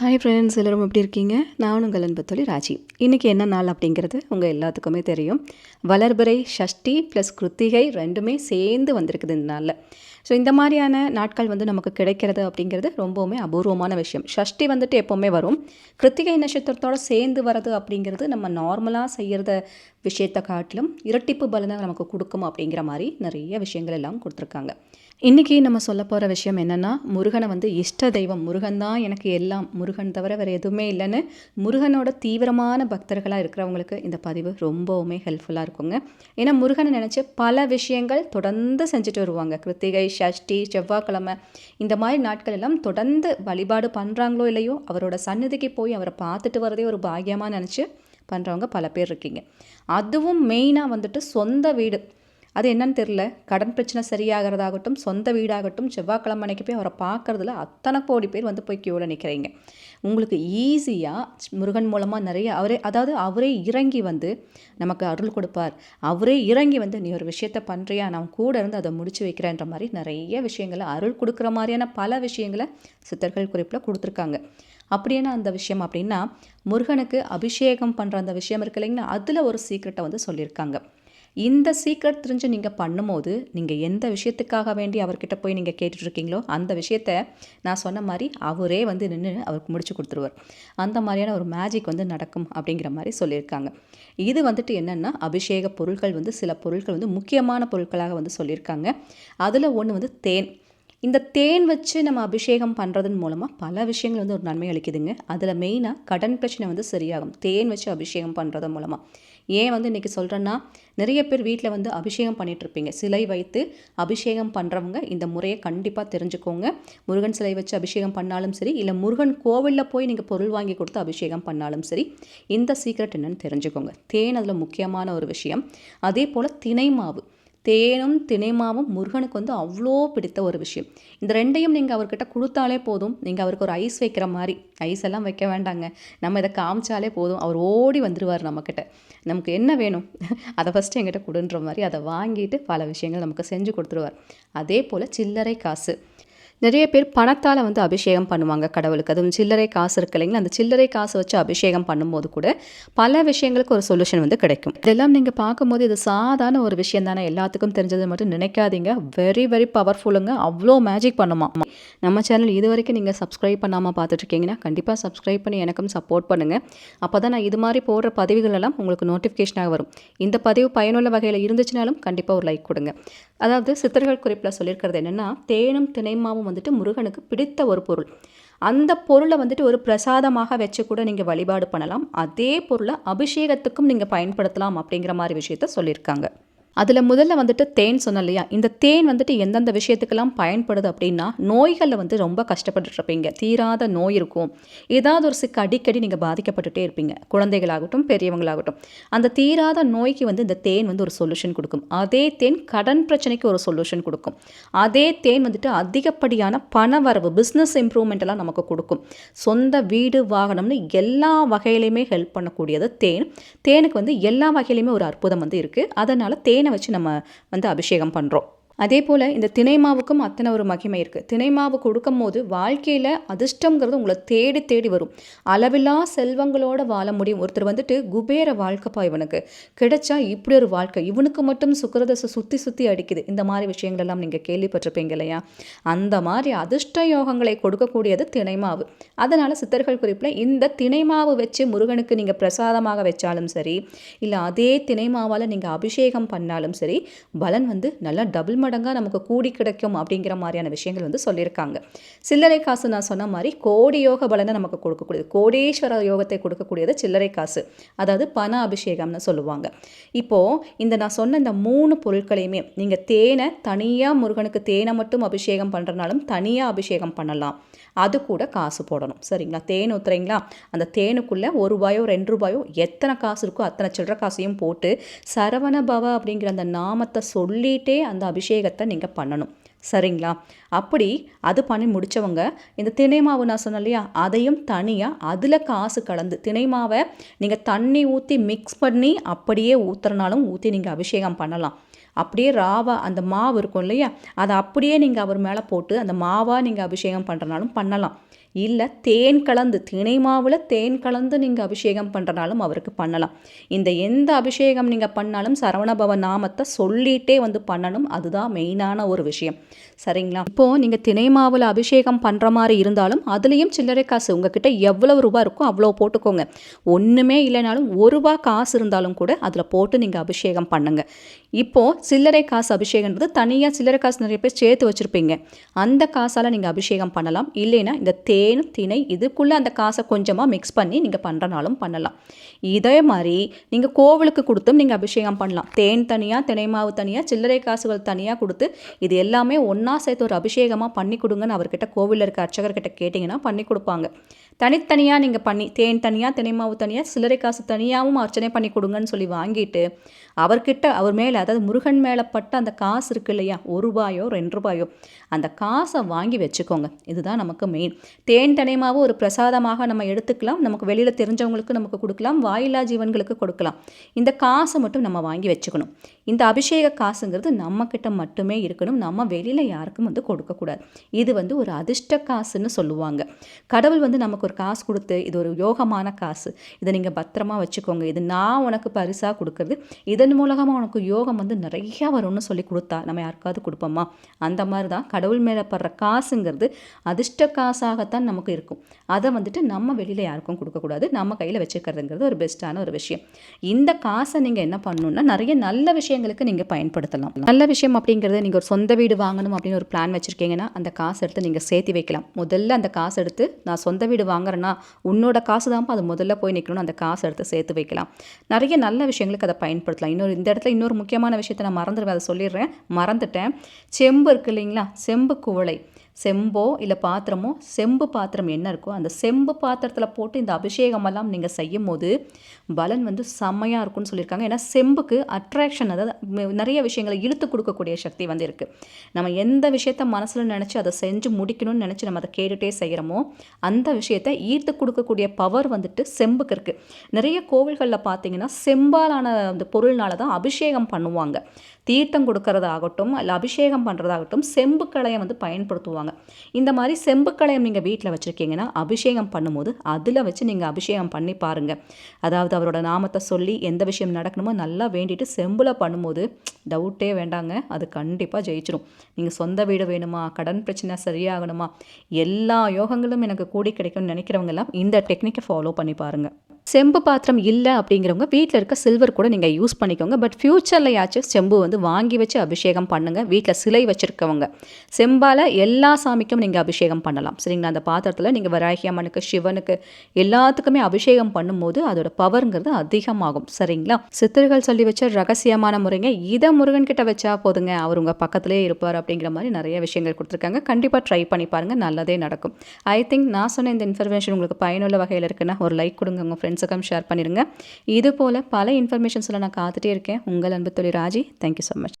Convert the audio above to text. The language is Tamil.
ஹாய் ஃப்ரெண்ட்ஸ் எல்லோரும் எப்படி இருக்கீங்க? நான் உங்கள் அன்பத்தொழி ராஜி. இன்றைக்கி என்ன நாள் அப்படிங்கிறது உங்கள் எல்லாத்துக்குமே தெரியும். வளர்பிறை ஷஷ்டி ப்ளஸ் கிருத்திகை ரெண்டுமே சேர்ந்து வந்திருக்குது இந்த நாளில். ஸோ இந்த மாதிரியான நாட்கள் வந்து நமக்கு கிடைக்கிறது அப்படிங்கிறது ரொம்பவுமே அபூர்வமான விஷயம். ஷஷ்டி வந்துட்டு எப்போவுமே வரும். கிருத்திகை நட்சத்திரத்தோடு சேர்ந்து வர்றது அப்படிங்கிறது நம்ம நார்மலாக செய்கிறத விஷயத்தை காட்டிலும் இரட்டிப்பு பலனை நமக்கு கொடுக்கும் அப்படிங்கிற மாதிரி நிறைய விஷயங்கள் எல்லாம் கொடுத்துருக்காங்க. இன்றைக்கி நம்ம சொல்ல போகிற விஷயம் என்னென்னா முருகனை வந்து இஷ்ட தெய்வம். முருகன் தான் எனக்கு எல்லாம். முருகன் தவிர வேறு எதுவுமே இல்லைன்னு முருகனோட தீவிரமான பக்தர்களாக இருக்கிறவங்களுக்கு இந்த பதிவு ரொம்பவுமே ஹெல்ப்ஃபுல்லாக இருக்குங்க. ஏன்னா முருகனை நினச்சி பல விஷயங்கள் தொடர்ந்து செஞ்சுட்டு வருவாங்க. கிருத்திகை ஷஷ்டி செவ்வாய்க்கிழமை இந்த மாதிரி நாட்கள் எல்லாம் தொடர்ந்து வழிபாடு பண்ணுறாங்களோ இல்லையோ அவரோட சன்னதிக்கு போய் அவரை பார்த்துட்டு வரதே ஒரு பாக்கியமாக நினச்சி பண்ணுறவங்க பல பேர் இருக்கீங்க. அதுவும் மெயினாக வந்துட்டு சொந்த வீடு. அது என்னன்னு தெரில கடன் பிரச்சனை சரியாகிறதாகட்டும் சொந்த வீடாகட்டும் செவ்வாய்க்கிழமை அன்னைக்கு போய் அவரை பார்க்குறதுல அத்தனை கோடி பேர் வந்து போய் க்யூவில் நிற்கிறீங்க உங்களுக்கு ஈஸியாக முருகன் மூலமாக நிறைய அவரே அதாவது அவரே இறங்கி வந்து நமக்கு அருள் கொடுப்பார். அவரே இறங்கி வந்து நீ ஒரு விஷயத்த பண்ணுறியா நான் கூட இருந்து அதை முடிச்சு வைக்கிறேன்ற மாதிரி நிறைய விஷயங்களை அருள் கொடுக்குற மாதிரியான பல விஷயங்களை சித்தர்கள் குறிப்பில் கொடுத்துருக்காங்க. அப்படியான அந்த விஷயம் அப்படின்னா முருகனுக்கு அபிஷேகம் பண்ணுற அந்த விஷயம் இருக்கு இல்லைங்கன்னா அதில் ஒரு சீக்ரெட்டை வந்து சொல்லியிருக்காங்க. இந்த சீக்ரெட் தெரிஞ்சு நீங்கள் பண்ணும்போது நீங்கள் எந்த விஷயத்துக்காக வேண்டி அவர்கிட்ட போய் நீங்கள் கேட்டுட்ருக்கீங்களோ அந்த விஷயத்த நான் சொன்ன மாதிரி அவரே வந்து நின்று அவருக்கு முடிச்சு கொடுத்துருவார். அந்த மாதிரியான ஒரு மேஜிக் வந்து நடக்கும் அப்படிங்கிற மாதிரி சொல்லியிருக்காங்க. இது வந்துட்டு என்னென்னா அபிஷேக பொருட்கள் வந்து சில பொருட்கள் வந்து முக்கியமான பொருட்களாக வந்து சொல்லியிருக்காங்க. அதில் ஒன்று வந்து தேன். இந்த தேன் வச்சு நம்ம அபிஷேகம் பண்ணுறதன் மூலமாக பல விஷயங்கள் வந்து ஒரு நன்மை அளிக்குதுங்க. அதில் மெயினாக கடன் பிரச்சனை வந்து சரியாகும். தேன் வச்சு அபிஷேகம் பண்ணுறது மூலமாக ஏன் வந்து இன்றைக்கி சொல்கிறேன்னா நிறைய பேர் வீட்டில் வந்து அபிஷேகம் பண்ணிகிட்ருப்பீங்க சிலை வைத்து அபிஷேகம் பண்ணுறவங்க இந்த முறையை கண்டிப்பாக தெரிஞ்சுக்கோங்க. முருகன் சிலை வச்சு அபிஷேகம் பண்ணாலும் சரி இல்லை முருகன் கோவிலில் போய் நீங்கள் பொருள் வாங்கி கொடுத்து அபிஷேகம் பண்ணாலும் சரி இந்த சீக்ரெட் என்னென்னு தெரிஞ்சுக்கோங்க. தேன் அதில் முக்கியமான ஒரு விஷயம். அதே போல் தினை மாவு. தேனும் தினைமாவும் முருகனுக்கு வந்து அவ்வளோ பிடித்த ஒரு விஷயம். இந்த ரெண்டையும் நீங்கள் அவர்கிட்ட கொடுத்தாலே போதும். நீங்கள் அவருக்கு ஒரு ஐஸ் வைக்கிற மாதிரி. ஐஸ் எல்லாம் வைக்க வேண்டாங்க. நம்ம இதை காமிச்சாலே போதும். அவர் ஓடி வந்துடுவார் நம்மக்கிட்ட. நமக்கு என்ன வேணும்? அதை ஃபஸ்ட்டு எங்கிட்ட கொடுன்ற மாதிரி அதை வாங்கிட்டு பல விஷயங்கள் நமக்கு செஞ்சு கொடுத்துருவார். அதே போல் சில்லறை காசு. நிறைய பேர் பணத்தால் வந்து அபிஷேகம் பண்ணுவாங்க கடவுளுக்கு. அதுவும் சில்லறை காசு இருக்கு இல்லைங்களா? அந்த சில்லறை காசு வச்சு அபிஷேகம் பண்ணும்போது கூட பல விஷயங்களுக்கு ஒரு சொல்யூஷன் வந்து கிடைக்கும். இதெல்லாம் நீங்கள் பார்க்கும்போது இது சாதாரண ஒரு விஷயம் தானே. எல்லாத்துக்கும் தெரிஞ்சது மட்டும் நினைக்காதீங்க. வெரி வெரி பவர்ஃபுல்லுங்க அவ்வளோ மேஜிக் பண்ணுமா? நம்ம சேனல் இது வரைக்கும் நீங்கள் சப்ஸ்கிரைப் பண்ணாமல் பார்த்துட்ருக்கீங்கன்னா கண்டிப்பாக சப்ஸ்கிரைப் பண்ணி எனக்கும் சப்போர்ட் பண்ணுங்கள் அப்போ தான் நான் இது மாதிரி போடுற பதிவுகள் எல்லாம் உங்களுக்கு நோட்டிஃபிகேஷனாக வரும். இந்த பதிவு பயனுள்ள வகையில் இருந்துச்சுனாலும் கண்டிப்பாக ஒரு லைக் கொடுங்க. அதாவது சித்தர்கள் குறிப்பில் சொல்லியிருக்கிறது என்னென்னா தேனும் தினைமாவும் வந்துட்டு முருகனுக்கு பிடித்த ஒரு பொருள். அந்த பொருளை வந்துட்டு ஒரு பிரசாதமாக வச்சு கூட நீங்கள் வழிபாடு பண்ணலாம். அதே பொருளை அபிஷேகத்துக்கும் நீங்கள் பயன்படுத்தலாம் அப்படிங்கிற மாதிரி விஷயத்த சொல்லியிருக்காங்க. அதில் முதல்ல வந்துட்டு தேன் சொன்னோம் இல்லையா? இந்த தேன் வந்துட்டு எந்தெந்த விஷயத்துக்கெல்லாம் பயன்படுது அப்படின்னா நோய்களில் வந்து ரொம்ப கஷ்டப்பட்டுருப்பீங்க தீராத நோய் இருக்கும். ஏதாவது ஒரு சிக்கு அடிக்கடி நீங்கள் பாதிக்கப்பட்டுட்டே இருப்பீங்க. குழந்தைகளாகட்டும் பெரியவங்களாகட்டும். அந்த தீராத நோய்க்கு வந்து இந்த தேன் வந்து ஒரு சொல்யூஷன் கொடுக்கும். அதே தேன் கடன் பிரச்சனைக்கு ஒரு சொல்யூஷன் கொடுக்கும். அதே தேன் வந்துட்டு அதிகப்படியான பண வரவு பிஸ்னஸ் இம்ப்ரூவ்மெண்ட் எல்லாம் நமக்கு கொடுக்கும். சொந்த வீடு வாகனம்னு எல்லா வகையிலையுமே ஹெல்ப் பண்ணக்கூடியது தேன். தேனுக்கு வந்து எல்லா வகையிலையுமே ஒரு அற்புதம் வந்து இருக்குது அதனால் தேன் தேனை வச்சு நம்ம வந்து அபிஷேகம் பண்ணுறோம் அதே போல் இந்த தினைமாவுக்கும் அத்தனை ஒரு மகிமை இருக்குது திணைமாவு கொடுக்கும் போது வாழ்க்கையில் அதிர்ஷ்டங்கிறது உங்களை தேடி தேடி வரும். அளவில்லா செல்வங்களோட வாழ முடியும். ஒருத்தர் வந்துட்டு குபேர வாழ்க்கைப்பா இவனுக்கு. கிடைச்சா இப்படி ஒரு வாழ்க்கை. இவனுக்கு மட்டும் சுக்கரதசை சுற்றி சுற்றி அடிக்குது. இந்த மாதிரி விஷயங்களெல்லாம் நீங்கள் கேள்விப்பட்டிருப்பீங்க இல்லையா? அந்த மாதிரி அதிர்ஷ்ட யோகங்களை கொடுக்கக்கூடியது திணைமாவு அதனால் சித்தர்கள் குறிப்பில் இந்த தினைமாவு வச்சு முருகனுக்கு நீங்கள் பிரசாதமாக வச்சாலும் சரி இல்லை அதே தினைமாவால் நீங்கள் அபிஷேகம் பண்ணாலும் சரி பலன் வந்து நல்லா டபுள் மடங்காக நமக்கு கூடி கிடைக்கும் அப்படிங்கிற மாதிரியான விஷயங்கள் வந்து சொல்லியிருக்காங்க. சில்லறை காசு நான் சொன்ன மாதிரி கோடி யோக பலனை நமக்கு கொடுக்கக்கூடியது. கோடீஸ்வர யோகத்தை கொடுக்கக்கூடியது சில்லறை காசு. அதாவது பண அபிஷேகம்னு சொல்லுவாங்க. இப்போது இந்த நான் சொன்ன இந்த மூணு பொருட்களையுமே நீங்கள் தேனை தனியாக முருகனுக்கு தேனை மட்டும் அபிஷேகம் பண்ணுறனாலும் தனியாக அபிஷேகம் பண்ணலாம். அது கூட காசு போடணும். சரிங்களா? தேன் ஊற்றுறீங்களா அந்த தேனுக்குள்ளே ஒரு ரூபாயோ ரெண்டு ரூபாயோ எத்தனை காசு இருக்கோ அத்தனை சில்லற காசையும் போட்டு சரவண பவ அப்படிங்கிற அந்த நாமத்தை சொல்லிகிட்டே அந்த அபிஷேகத்தை நீங்கள் பண்ணணும். சரிங்களா? அப்படி அது பண்ணி முடித்தவங்க இந்த தினை மாவு நான் சொன்னேன் இல்லையா? அதையும் தனியாக அதில் காசு கலந்து தினை மாவை நீங்கள் தண்ணி ஊற்றி மிக்ஸ் பண்ணி அப்படியே ஊற்றுறனாலும் ஊற்றி நீங்கள் அபிஷேகம் பண்ணலாம். அப்படியே ராவா அந்த மாவு இருக்கும் இல்லையா? அதை அப்படியே நீங்கள் அவர் மேலே போட்டு அந்த மாவாக நீங்கள் அபிஷேகம் பண்ணுறனாலும் பண்ணலாம். இல்லை தேன் கலந்து தினை மாவில் தேன் கலந்து நீங்கள் அபிஷேகம் பண்ணுறனாலும் அவருக்கு பண்ணலாம். இந்த எந்த அபிஷேகம் நீங்கள் பண்ணாலும் சரவணபவ நாமத்தை சொல்லிகிட்டே வந்து பண்ணணும். அதுதான் மெயினான ஒரு விஷயம். சரிங்களா? இப்போது நீங்கள் தினை மாவில் அபிஷேகம் பண்ணுற மாதிரி இருந்தாலும் அதுலேயும் சில்லறை காசு. உங்ககிட்ட எவ்வளவு ரூபா இருக்கோ அவ்வளோ போட்டுக்கோங்க. ஒன்றுமே இல்லைனாலும் ஒரு ரூபா காசு இருந்தாலும் கூட அதில் போட்டு நீங்கள் அபிஷேகம் பண்ணுங்கள் இப்போது சில்லறை காசு அபிஷேகன்றது தனியாக சில்லறை காசு நிறைய பேர் சேர்த்து வச்சுருப்பீங்க. அந்த காசால் நீங்கள் அபிஷேகம் பண்ணலாம். இல்லைன்னா இந்த தேன் திணை இதுக்குள்ளே அந்த காசை கொஞ்சமாக மிக்ஸ் பண்ணி நீங்கள் பண்ணுறனாலும் பண்ணலாம். இதே மாதிரி நீங்கள் கோவிலுக்கு கொடுத்தும் நீங்கள் அபிஷேகம் பண்ணலாம். தேன் தனியாக தினை மாவு தனியாக சில்லறை காசுகள் தனியாக கொடுத்து இது எல்லாமே ஒன்றா சேர்த்து ஒரு அபிஷேகமாக பண்ணி கொடுங்கன்னு அவர்கிட்ட கோவிலில் இருக்க அர்ச்சகர்கிட்ட கேட்டிங்கன்னா பண்ணி கொடுப்பாங்க. தனித்தனியாக நீங்கள் பண்ணி தேன் தனியாக தினைமாவு தனியாக சில்லறை காசு தனியாகவும் அர்ச்சனை பண்ணி கொடுங்கன்னு சொல்லி வாங்கிட்டு அவர்கிட்ட அவர் மேலே அதாவது முருகன் மேலே பட்ட அந்த காசு இருக்கு இல்லையா? ஒரு ரூபாயோ ரெண்டு ரூபாயோ. அந்த காசை வாங்கி வச்சுக்கோங்க. இதுதான் நமக்கு மெயின் தேன் தனியமாகவும் ஒரு பிரசாதமாக நம்ம எடுத்துக்கலாம். நமக்கு வெளியில் தெரிஞ்சவங்களுக்கு நமக்கு கொடுக்கலாம். வாயிலா ஜீவன்களுக்கு கொடுக்கலாம். இந்த காசை மட்டும் நம்ம வாங்கி வச்சுக்கணும். இந்த அபிஷேக காசுங்கிறது நம்மக்கிட்ட மட்டுமே இருக்கணும். நம்ம வெளியில் யாருக்கும் வந்து கொடுக்கக்கூடாது. இது வந்து ஒரு அதிர்ஷ்ட காசுன்னு சொல்லுவாங்க. கடவுள் வந்து நமக்கு ஒரு காசு கொடுத்து இது ஒரு யோகமான காசு. இதை நீங்கள் பத்திரமா வச்சுக்கோங்க. இது நான் உனக்கு பரிசாக கொடுக்குறது. அதன் மூலமாக உனக்கு யோகம் வந்து நிறையா வரும்னு சொல்லி கொடுத்தா நம்ம யாருக்காவது கொடுப்போமா? அந்த மாதிரி தான் கடவுள் மேலே படுற காசுங்கிறது அதிர்ஷ்ட காசாகத்தான் நமக்கு இருக்கும். அதை வந்துட்டு நம்ம வெளியில் யாருக்கும் கொடுக்கக்கூடாது. நம்ம கையில் வச்சுக்கிறதுங்கிறது ஒரு பெஸ்ட்டான ஒரு விஷயம். இந்த காசை நீங்கள் என்ன பண்ணணும்னா நிறைய நல்ல விஷயங்களுக்கு நீங்கள் பயன்படுத்தலாம். நல்ல விஷயம் அப்படிங்கிறது நீங்கள் ஒரு சொந்த வீடு வாங்கணும் அப்படின்னு ஒரு பிளான் வச்சுருக்கீங்கன்னா அந்த காசு எடுத்து நீங்கள் சேர்த்து வைக்கலாம். முதல்ல அந்த காசு எடுத்து நான் சொந்த வீடு வாங்குறேன்னா உன்னோட காசு தான்ப்பா அது முதல்ல போய் நிற்கணும் அந்த காசு எடுத்து சேர்த்து வைக்கலாம். நிறைய நல்ல விஷயங்களுக்கு அதை பயன்படுத்தலாம். இன்னொரு இந்த இடத்துல இன்னொரு முக்கியமான விஷயத்தை நான் மறந்துடுவேன் அதை சொல்லிடுறேன். மறந்துட்டேன். செம்பு இருக்கு இல்லைங்களா? செம்பு குவளை. செம்போ இல்லை பாத்திரமோ செம்பு பாத்திரம் என்ன இருக்கோ அந்த செம்பு பாத்திரத்தில் போட்டு இந்த அபிஷேகமெல்லாம் நீங்கள் செய்யும் போது பலன் வந்து செம்மையாக இருக்கும்னு சொல்லியிருக்காங்க. ஏன்னா செம்புக்கு அட்ராக்ஷன் அதாவது நிறைய விஷயங்களை இழுத்து கொடுக்கக்கூடிய சக்தி வந்து இருக்குது நம்ம எந்த விஷயத்த மனசில் நினச்சி அதை செஞ்சு முடிக்கணும்னு நினச்சி நம்ம அதை கேட்டுகிட்டே செய்கிறோமோ அந்த விஷயத்தை ஈர்த்து கொடுக்கக்கூடிய பவர் வந்துட்டு செம்புக்கு இருக்குது நிறைய கோவில்களில் பார்த்தீங்கன்னா செம்பாலான அந்த பொருள்னால தான் அபிஷேகம் பண்ணுவாங்க. தீர்த்தம் கொடுக்கறதாகட்டும் இல்லை அபிஷேகம் பண்ணுறதாகட்டும் செம்பு கலையை வந்து பயன்படுத்துவாங்க. இந்த மாதிரி செம்பு கலையம் நீங்கள் வீட்டில் வச்சுருக்கீங்கன்னா அபிஷேகம் பண்ணும்போது அதில் வச்சு நீங்கள் அபிஷேகம் பண்ணி பாருங்கள் அதாவது அவரோட நாமத்தை சொல்லி எந்த விஷயம் நடக்கணுமோ நல்லா வேண்டிட்டு செம்பில் பண்ணும்போது டவுட்டே வேண்டாங்க. அது கண்டிப்பாக ஜெயிச்சிடும் நீங்கள் சொந்த வீடு வேணுமா? கடன் பிரச்சனை சரியாகணுமா? எல்லா யோகங்களும் எனக்கு கூடி கிடைக்கும்னு நினைக்கிறவங்க எல்லாம் இந்த டெக்னிக்கை ஃபாலோ பண்ணி பாருங்கள் செம்பு பாத்திரம் இல்லை அப்படிங்கிறவங்க வீட்டில் இருக்க சில்வர் கூட நீங்கள் யூஸ் பண்ணிக்கோங்க. பட் ஃப்யூச்சர்லையாச்சும் செம்பு வந்து வாங்கி வச்சு அபிஷேகம் பண்ணுங்கள் வீட்டில் சிலை வச்சுருக்கவங்க. செம்பால் எல்லா சாமிக்கும் நீங்கள் அபிஷேகம் பண்ணலாம். சரிங்களா? அந்த பாத்திரத்தில் நீங்கள் வராகி அம்மனுக்கு சிவனுக்கு எல்லாத்துக்குமே அபிஷேகம் பண்ணும்போது அதோட பவருங்கிறது அதிகமாகும். சரிங்களா? சித்தர்கள் சொல்லி வச்ச ரகசியமான முறைங்க. இதை முருகன் கிட்ட வச்சா போதுங்க. அவர் உங்கள் பக்கத்துலேயே இருப்பார் அப்படிங்கிற மாதிரி நிறைய விஷயங்கள் கொடுத்துருக்காங்க. கண்டிப்பாக ட்ரை பண்ணி பாருங்கள் நல்லதே நடக்கும். ஐ திங்க் நான் சொன்ன இந்த இன்ஃபர்மேஷன் உங்களுக்கு பயனுள்ள வகையில் இருக்குன்னா ஒரு லைக் கொடுங்க உங்கள் ஃப்ரெண்ட்ஸ் ஃப்ரெண்ட்ஸுக்கும் ஷேர் பண்ணிடுங்க. இது போல் பல இன்ஃபர்மேஷன்ஸில் நான் காத்துட்டே இருக்கேன். உங்கள் அன்பு தொழில் ராஜி தேங்க்யூ ஸோ மச்